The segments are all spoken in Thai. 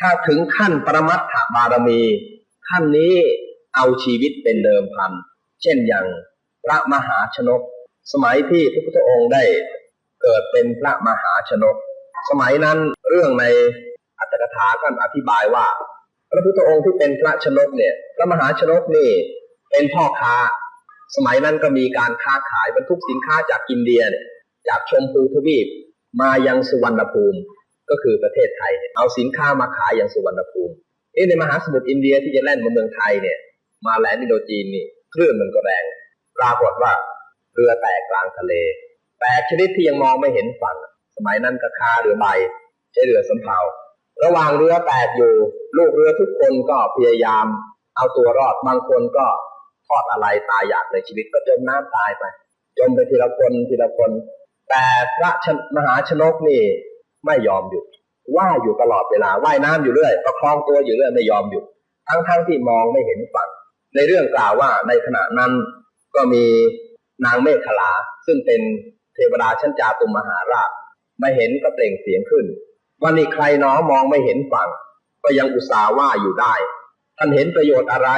ถ้าถึงขั้นปรมัตถบารมี ขั้นนี้เอาชีวิตเป็นเดิมพัน เช่นอย่างพระมหาชนก สมัยที่พระพุทธองค์ได้เกิดเป็นพระมหาชนก สมัยนั้นเรื่องในอัตถกถาท่านอธิบายว่า พระพุทธองค์ที่เป็นพระชนกเนี่ย พระมหาชนกนี่เป็นพ่อค้า สมัยนั้นก็มีการค้าขายบรรทุกสินค้าจากอินเดียเนี่ยจากชมพูทวีปมายังสุวรรณภูมิ ก็คือประเทศไทยเนี่ยเอาสินค้ามาขายอยังสุวรรณภูมิเอ๊ะในมหาสมุทรอินเดียที่จะแล่นมาเมืองไทยเนี่ย มาแลนด์อินโดจีนนี่คลื่นมันก็แรงปรากฏว่าเรือแตกกลางทะเลแตกชนิดที่ยังมองไม่เห็นฝั่ง สมัยนั้นก็คาเรือใบใช้เรือสำเภาระหว่างเรือแตกอยู่ ลูกเรือทุกคนก็พยายาม เอาตัวรอดบางคนก็ทอดอะไรตายอยากในชีวิตก็จมน้ำตายไป จมไปทีละคนทีละคน แต่พระมหาชนกนี่ ไม่ยอมหยุดว่ายอยู่ตลอดเวลาว่ายน้ำอยู่เรื่อยประคองตัวอยู่เรื่อยไม่ยอมหยุดทั้งๆทที่มองไม่เห็นฝั่งในเรื่องกล่าวว่าในขณะนั้นก็มีนางเมฆขลา ซึ่งเป็นเทวดาชั้นจาตุมมหาราชมาเห็นก็เปล่งเสียงขึ้นว่านี่ใครหนอมองไม่เห็นฝั่ง ก็ยังอุตส่าห์ว่าอยู่ได้ ท่านเห็นประโยชน์อะไร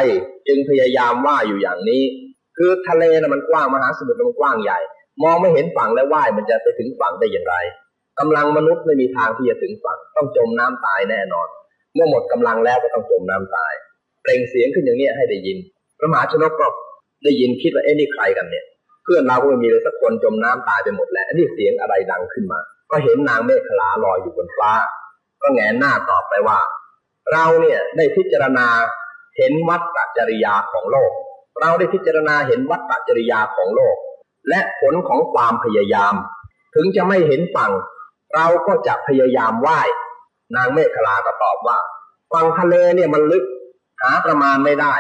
จึงพยายามว่าอยู่อย่างนี้ คือทะเลนะมันกว้างมหาสมุทรมันกว้างใหญ่ มองไม่เห็นฝั่งแล้วว่ายมันจะไปถึงฝั่งได้อย่างไร กำลังมนุษย์ไม่มีทางที่จะถึงฝั่งต้องจมน้ำตายแน่นอน เมื่อหมดกำลังแล้วก็ต้องจมน้ำตาย เปล่งเสียงขึ้นอย่างนี้ให้ได้ยิน พระมหาชนกก็ได้ยินคิดว่าเอ๊ะนี่ใครกันเนี่ย เพื่อนเราก็ไม่มีเลยสักคนจมน้ำตายไปหมดแล้วนนี้เสียงอะไรดังขึ้นมา ก็เห็นนางเมฆขลาลอยอยู่บนฟ้า ก็แงนหน้าตอบไปว่า เราเนี่ยได้พิจารณาเห็นวัฏจริยาของโลก เราได้พิจารณาเห็นวัฏจริยาของโลก และผลของความพยายาม ถึงจะไม่เห็นฝั่ง เราก็จะพยายามว่ายนางเมฆลาก็ตอบว่าฝั่งทะเลเนี่ยมันลึก หาประมาณไม่ได้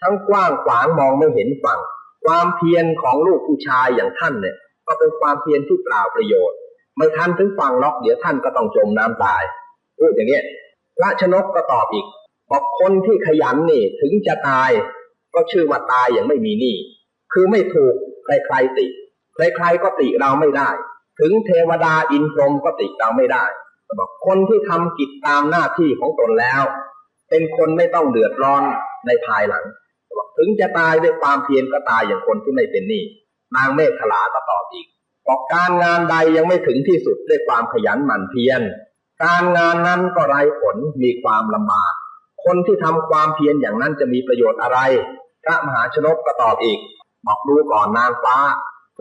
ทั้งกว้างขวางมองไม่เห็นฝั่ง ความเพียรของลูกผู้ชายอย่างท่านเนี่ย ก็เป็นความเพียรที่เปล่าประโยชน์ ไม่ทันถึงฝั่งล็อกเดี๋ยวท่านก็ต้องจมน้ำตายพูดอย่างเนี้ยพระชนกก็ตอบอีกบอกคนที่ขยันนี่ถึงจะตาย ก็ชื่อว่าตายอย่างไม่มีหนี้คือไม่ถูกใครๆติ ใครๆก็ติเราไม่ได้ ถึงเทวดาอินทรมก็ติเรามไม่ได้บอกคนที่ทำกิจตามหน้าที่ของตนแล้ว เป็นคนไม่ต้องเดือดร้อนในภายหลังบอกถึงจะตายด้วยความเพียรก็ตายอย่างคนที่ไม่เป็นหนี้นางเมฆขลาก็ตอบอีกบอกการงานใดยังไม่ถึงที่สุดด้วยความขยันหมั่นเพียรการงานนั้นก็ไร้ผลมีความลำบาก คนที่ทำความเพียรอย่างนั้นจะมีประโยชน์อะไร พระมหาชนกก็ตอบอีก บอกดูก่อนนางฟ้า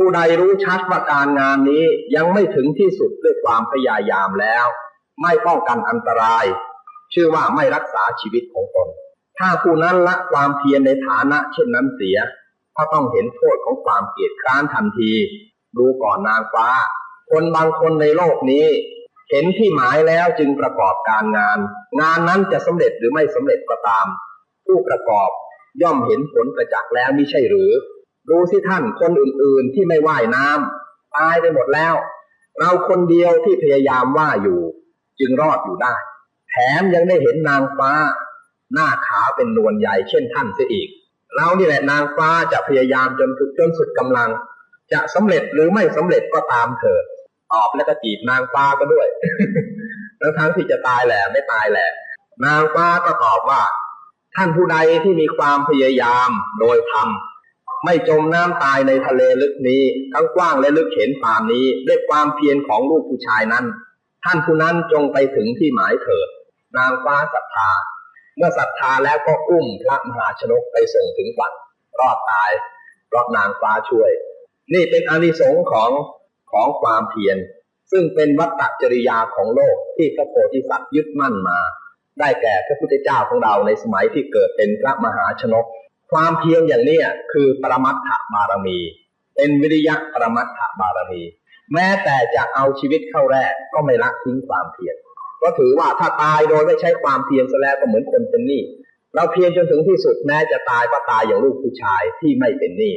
ผู้ใดรู้ชัดว่าการงานนี้ยังไม่ถึงที่สุดด้วยความพยายามแล้ว ไม่ป้องกันอันตราย ชื่อว่าไม่รักษาชีวิตของตน ถ้าผู้นั้นละความเพียรในฐานะเช่นนั้นเสียก็ต้องเห็นโทษของความเกียจคร้านทันที ดูก่อนนางฟ้า คนบางคนในโลกนี้ เห็นที่หมายแล้วจึงประกอบการงาน งานนั้นจะสำเร็จหรือไม่สำเร็จก็ตาม ผู้ประกอบย่อมเห็นผลประจักษ์แล้วมิใช่หรือ ดูสิท่านคนอื่นๆที่ไม่ว่ายน้ำตายไปหมดแล้ว เราคนเดียวที่พยายามว่าอยู่ จึงรอดอยู่ได้ แถมยังได้เห็นนางฟ้า หน้าขาเป็นนวลใหญ่เช่นท่านเสียอีก เรานี่แหละนางฟ้าจะพยายามจนถึงจนสุดกำลัง จะสำเร็จหรือไม่สำเร็จก็ตามเถิดตอบแล้วก็จีบนางฟ้าก็ด้วยทั้งทั้งที่จะตายแหละไม่ตายแหละ นางฟ้าก็ตอบว่า ท่านผู้ใดที่มีความพยายามโดยธรรม ไม่จมน้ำตายในทะเลลึกนี้ ทั้งกว้างและลึกเห็นปานนี้ ด้วยความเพียรของลูกผู้ชายนั้น ท่านผู้นั้นจงไปถึงที่หมายเถิด นางฟ้าศรัทธา เมื่อศรัทธาแล้วก็อุ้มพระมหาชนกไปส่งถึงฝั่งรอดตายเพราะนางฟ้าช่วย นี่เป็นอานิสงส์ของของความเพียรซึ่งเป็นวัตจริยาของโลกที่พระโพธิสัตว์ยึดมั่นมา ได้แก่พระพุทธเจ้าของเราในสมัยที่เกิดเป็นพระมหาชนก ความเพียรอย่างนี้คือปรมัตถบารมี เป็นวิริยะปรมัตถบารมี แม้แต่จะเอาชีวิตเข้าแรกก็ไม่ละทิ้งความเพียรก็ถือว่าถ้าตายโดยไม่ใช้ความเพียรซะแล้วก็เหมือนคนเป็นหนี้เราเพียรจนถึงที่สุดแม้จะตายก็ตายอย่างลูกผู้ชายที่ไม่เป็นหนี้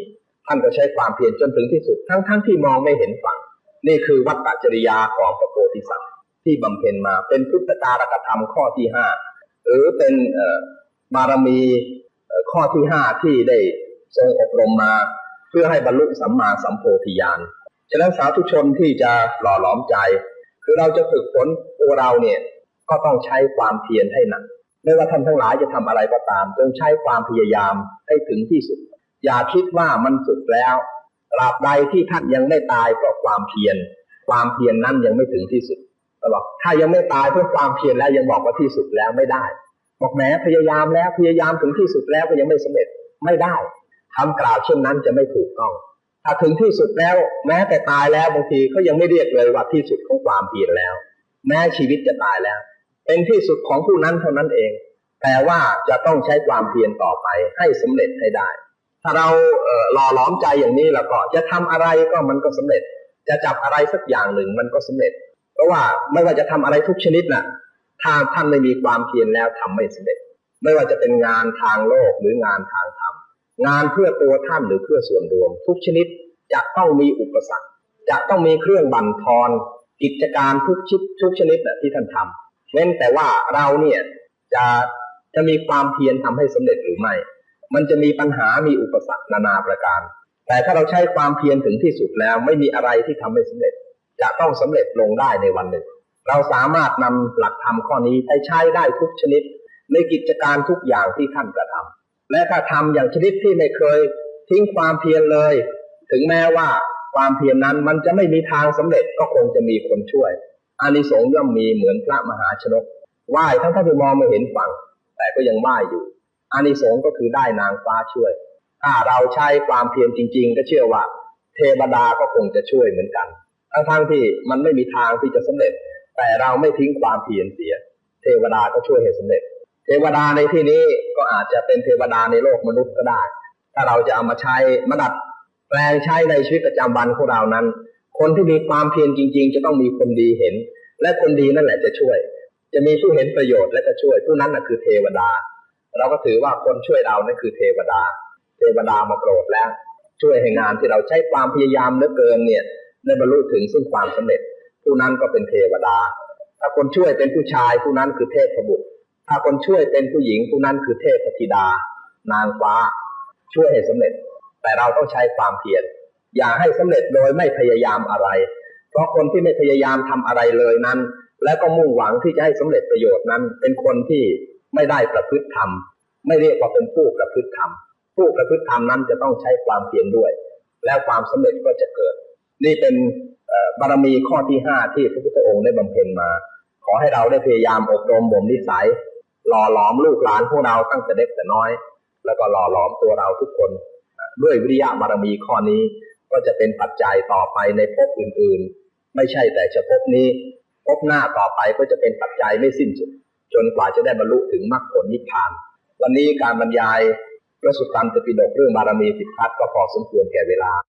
ท่านก็ใช้ความเพียรจนถึงที่สุด ทั้งๆทที่มองไม่เห็นฝั่ง นี่คือวัตตจริยาของพระโพธิสัตว์ที่บำเพ็ญมาเป็นพุทธการกธรรมข้อที่ห้าหรือเป็นบารมี ข้อที่ห้าที่ได้ทรงอบรมมา เพื่อให้บรรลุสัมมาสัมโพธิญาณฉะนั้นสาธุชนที่จะหล่อหลอมใจ คือเราจะฝึกฝนตัวเราเนี่ยก็ต้องใช้ความเพียรให้หนักไม่ว่าท่านทั้งหลายจะทำอะไรก็ตามจงใช้ความพยายามให้ถึงที่สุด อย่าคิดว่ามันสุดแล้วตราบใดที่ท่านยังไม่ตายเพราะความเพียร ความเพียรนั้นยังไม่ถึงที่สุดก็บอกถ้ายังไม่ตายเพราะความเพียรแล้วยังบอกว่าที่สุดแล้วไม่ได้ บอกแม้พยายามแล้วพยายามถึงที่สุดแล้วก็ยังไม่สำเร็จไม่ได้คำกล่าวเช่นนั้นจะไม่ถูกต้อง ถ้าถึงที่สุดแล้ว แม้แต่ตายแล้วบางทีก็ยังไม่เรียกเลยว่าที่สุดของความเพียรแล้ว แม้ชีวิตจะตายแล้ว เป็นที่สุดของผู้นั้นเท่านั้นเอง แต่ว่าจะต้องใช้ความเพียรต่อไปให้สำเร็จให้ได้ ถ้าเราเหล่อหลอมใจอย่างนี้แล้วก็จะทำอะไรก็มันก็สำเร็จ จะจับอะไรสักอย่างหนึ่งมันก็สำเร็จ เพราะว่าไม่ว่าจะทำอะไรทุกชนิดน่ะ ถ้าท่านไม่มีความเพียรแล้วทำไม่สำเร็จ ไม่ว่าจะเป็นงานทางโลกหรืองานทางธรรม งานเพื่อตัวท่านหรือเพื่อส่วนรวม ทุกชนิดจะต้องมีอุปสรรค จะต้องมีเครื่องบั่นทอน กิจการทุกชิดทุกชนิดน่ะที่ท่านทำเว้นแต่ว่าเราเนี่ยจะจะมีความเพียรทำให้สำเร็จหรือไม่ มันจะมีปัญหา มีอุปสรรคนานาประการ แต่ถ้าเราใช้ความเพียรถึงที่สุดแล้ว ไม่มีอะไรที่ทำให้สำเร็จ จะต้องสำเร็จลงได้ในวันหนึ่ง เราสามารถนำหลักธรรมข้อนี้ไปใช้ได้ทุกชนิด ในกิจการทุกอย่างที่ท่านกระทำและถ้าทำอย่างชนิดที่ไม่เคย ทิ้งความเพียรเลย ถึงแม้ว่าความเพียรนั้นมันจะไม่มีทางสำเร็จก็คงจะมีคนช่วยอานิสงส์ย่อมมีเหมือนพระมหาชนกไหว้ทั้งท่านที่มองไม่เห็นฝั่ง แต่ก็ยังไหว้อยู่อานิสงส์ก็คือได้นางฟ้าช่วย ถ้าเราใช้ความเพียรจริง ๆ ก็เชื่อว่า เทวดาก็คงจะช่วยเหมือนกันทั้งๆที่มันไม่มีทางที่จะสำเร็จ แต่เราไม่ทิ้งความเพียรเสีย เทวดาก็ช่วยให้สำเร็จ เทวดาในที่นี้ก็อาจจะเป็นเทวดาในโลกมนุษย์ก็ได้ ถ้าเราจะเอามาใช้มาดัดแปลงใช้ในชีวิตประจำวันของเรานั้น คนที่มีความเพียรจริง ๆ จะต้องมีคนดีเห็น และคนดีนั่นแหละจะช่วย จะมีผู้เห็นประโยชน์และก็ช่วยผู้นั้นน่ะคือเทวดา เราก็ถือว่าคนช่วยเรานั่นคือเทวดา เทวดามาโปรดแล้ว ช่วยให้งานที่เราใช้ความพยายามเหลือเกินเนี่ยได้บรรลุถึงซึ่งความสำเร็จ ผู้นั้นก็เป็นเทวดา ถ้าคนช่วยเป็นผู้ชายผู้นั้นคือเทพบุตร ถ้าคนช่วยเป็นผู้หญิงผู้นั้นคือเทพธิดา นางฟ้า ช่วยให้สำเร็จ แต่เราต้องใช้ความเพียรอย่าให้สำเร็จโดยไม่พยายามอะไร เพราะคนที่ไม่พยายามทำอะไรเลยนั้น และก็มุ่งหวังที่จะให้สำเร็จประโยชน์นั้น เป็นคนที่ไม่ได้ประพฤติธรรม ไม่เรียกว่าเป็นผู้ประพฤติธรรม ผู้ประพฤติธรรมนั้นจะต้องใช้ความเพียรด้วย แล้วความสำเร็จก็จะเกิด นี่เป็น บารมีข้อที่ห้าที่พระพุทธองค์ได้บำเพ็ญมา ขอให้เราได้พยายามอบรมบ่มนิสัย หล่อหลอมลูกหลานพวกเราตั้งแต่เด็กแต่น้อย แล้วก็หล่อหลอมตัวเราทุกคน ด้วยวิริยะบารมีข้อนี้ก็จะเป็นปัจจัยต่อไปในภพอื่นๆ ไม่ใช่แต่เฉพาะนี้ภพหน้าต่อไปก็จะเป็นปัจจัยไม่สิ้นสุด จนกว่าจะได้บรรลุถึงมรรคผลนิพพาน วันนี้การบรรยายพระสุตตันตปิฎกเรื่องบารมีสิบทัศน์ก็พอสมควรแก่เวลา